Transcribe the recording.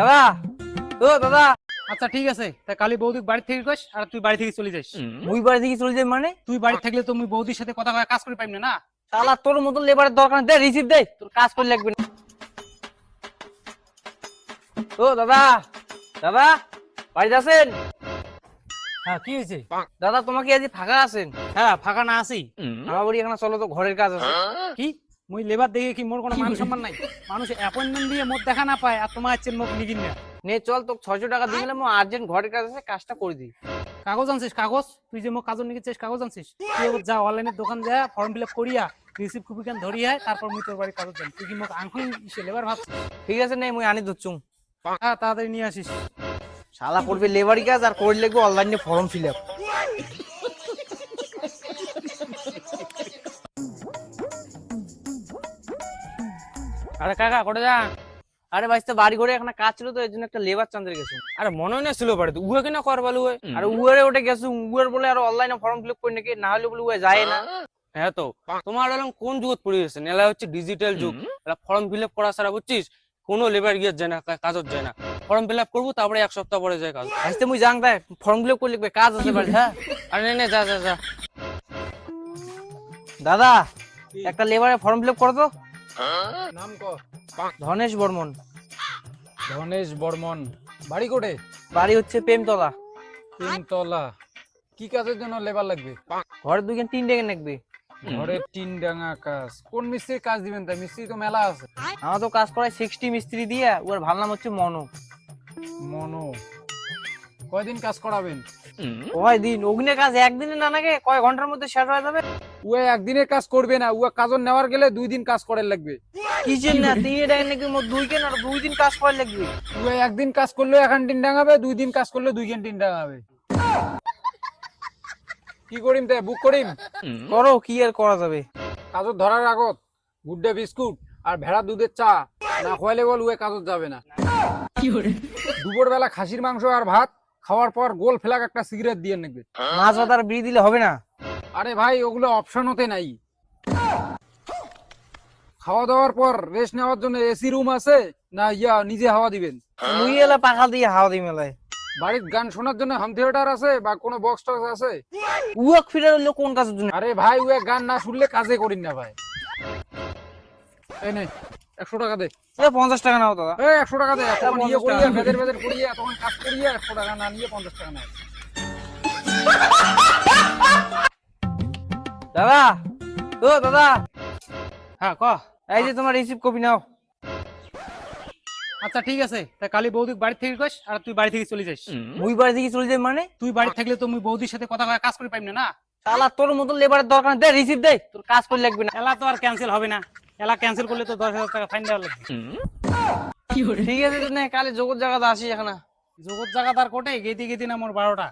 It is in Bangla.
দাদা? ও দাদা। আচ্ছা ঠিক আছে। তা কালি বৌদি বাড়ি থেকে কইস আর তুই বাড়ি থেকে চলে যাস। মুই বাড়ি থেকে চলে যাই মানে? তুই বাড়ি থাকলে তো মুই বৌদির সাথে কথা কয়ে কাজ করে পাইম না না? শালা তোর মতো লেবারের দরকার দে রিসিভ দে। তোর কাজ করে লাগবে না। ও দাদা। দাদা বাড়িতে আছেন? হ্যাঁ কি হয়েছে? দাদা তোমাকে আজ ফাঁকা আছেন? হ্যাঁ ফাঁকা না আসি আমার বাড়ি এখানে চলো তো ঘরের কাজ আছে। কি? মুই লেবার দেখে কি মোর কোনো মান সম্মান নাই? মানুষ অ্যাপয়েন্টমেন্ট দিয়ে মোট দেখা না পায় আর তোমার হচ্ছে মুখ লিখিন না। নে চল তো ছয়শো টাকা দিয়ে গেলাম আর্জেন্ট ঘরের কাজ আছে কাজটা করে দিই। কাগজ আনছিস কাগজ? তুই যে মোক কাগজ নিয়ে কাগজ আনছিস? তুই যা অনলাইনের দোকান যা ফর্ম ফিল আপ করিয়া রিসিভ কপি কান ধরিয়া তারপর মুই তোর বাড়ি কাগজ দেন তুই কি মোক আংখন ইসে লেবার ভাবছিস ঠিক আছে নে মুই আনি ধরছুম হ্যাঁ তাড়াতাড়ি নিয়ে আসিস। শালা করবে লেবারি কাজ আর করে লিখব অনলাইনে ফর্ম ফিল আপ আরে কাকা কোটে যা আরে ভাই তো বাড়ি ঘরে এখানে কাজ ছিল তো এর জন্য একটা লেবার চান্দের গেছে। আরে মনে হয় না ছিল বাড়িতে। উহে কিনা কর বলু আর উয়ারে ওটা গেছে উয়ার বলে আর অনলাইনে ফর্ম ফিল আপ করে নাকি? না হলে বলে উয়া যায় না। হ্যাঁ তো। তোমার এরকম কোন যুগত পড়ে গেছে? এলা হচ্ছে ডিজিটাল যুগ। ফর্ম ফিল আপ করা ছাড়া বুঝছিস? কোনো লেবার গিয়ে যায় না কাজত যায় না। ফর্ম ফিল আপ করব তারপরে এক সপ্তাহ পরে যায় কাজ। আজকে মুই জাং তাই ফর্ম ফিল আপ করে লিখবে কাজ আছে বাড়ি হ্যাঁ? আরে নে নে যা যা যা। দাদা একটা লেবারে ফর্ম ফিল আপ করো তো। নাম ক ধনেশ বর্মন। ধনেশ বর্মন। বাড়ি কোটে? বাড়ি হচ্ছে প্রেমতলা। তিনতলা কি কাজের জন্য লেবার লাগবে? ঘরে দুইখান তিন ডেকে ঘরের টিন ডাঙা কাজ। কোন মিস্ত্রির কাজ দিবেন তাই? মিস্ত্রি তো মেলা আছে। আমার তো কাজ করায় সিক্সটি মিস্ত্রি দিয়ে ওর ভালো নাম হচ্ছে মনো। মনো। কয়দিন কাজ করাবেন? কয় দিন অগ্নে কাজ একদিনে না নাগে কয় ঘণ্টার মধ্যে শেষ হয়ে যাবে? উয়ে একদিনে কাজ করবে না উয়া কাজর নেওয়ার গেলে দুই দিন কাজ করার লাগবে। কিচেন না তিন ডেকে নাকি দুই কেন আর দুই দিন কাজ করা লাগবে? উয়ে একদিন কাজ করলে এখন টিন ডাঙাবে দুই দিন কাজ করলে দুই দিন টিন ডাঙাবে। কি করিম তাই বুক করিম? করো কি আর করা যাবে? ধরার আগত গুড্ডে বিস্কুট আর ভেড়া দুধের চা না খোয়ালে বল উয়ে কাজত যাবে না। দুপুর বেলা খাসির মাংস আর ভাত খাওয়ার পর গোল ফেলাক একটা সিগারেট দিয়ে নেবে। মাছ আর বিড়ি দিলে হবে না? আরে ভাই ওগুলো অপশন হতে নাই। খাওয়া দাওয়ার পর রেস্ট নেওয়ার জন্য এসি রুম আছে? না ইয়া নিজে হাওয়া দিবেন। মুই এলা পাখা দিয়ে হাওয়া দিই মেলায় বাড়ির গান শোনার জন্য হোম থিয়েটার আছে বা কোনো বক্স টক্স আছে? উয়াক ফিরে হলো কোন কাজের জন্য? আরে ভাই ওয়ে গান না শুনলে কাজে করিন না ভাই। এই নে একশো টাকা দে। এ পঞ্চাশ টাকা নাও দাদা। এই একশো টাকা দে। এখন ইয়ে 50 করিয়ে। বেদের বেদের করিয়ে তখন কাজ করিয়ে একশো টাকা না নিয়ে পঞ্চাশ টাকা নেয়। দাদা ও দাদা। হ্যাঁ ক? এই যে তোমার রিসিভ কপি নাও। আচ্ছা ঠিক আছে। তা কালি বৌদি বাড়ি থেকে কইস আর তুই বাড়ি থেকে চলে যাস। মুই বাড়ি থেকে চলে যাই মানে? তুই বাড়ি থাকলে তো মুই বৌদির সাথে কথা কাজ করে পাইম না না? শালা তোর মতো লেবারের দরকার দে রিসিভ দে। তোর কাজ করে লাগবে না। এলা তো আর ক্যান্সেল হবে না। এলা ক্যান্সেল করলে তো দশ হাজার টাকা ফাইন দেওয়া লাগবে। ঠিক আছে তো নে কালে জগৎ জায়গাতে আসি এখানে। জগৎ জায়গা তার কোটে? গেতি গেতি না মোর বারোটা।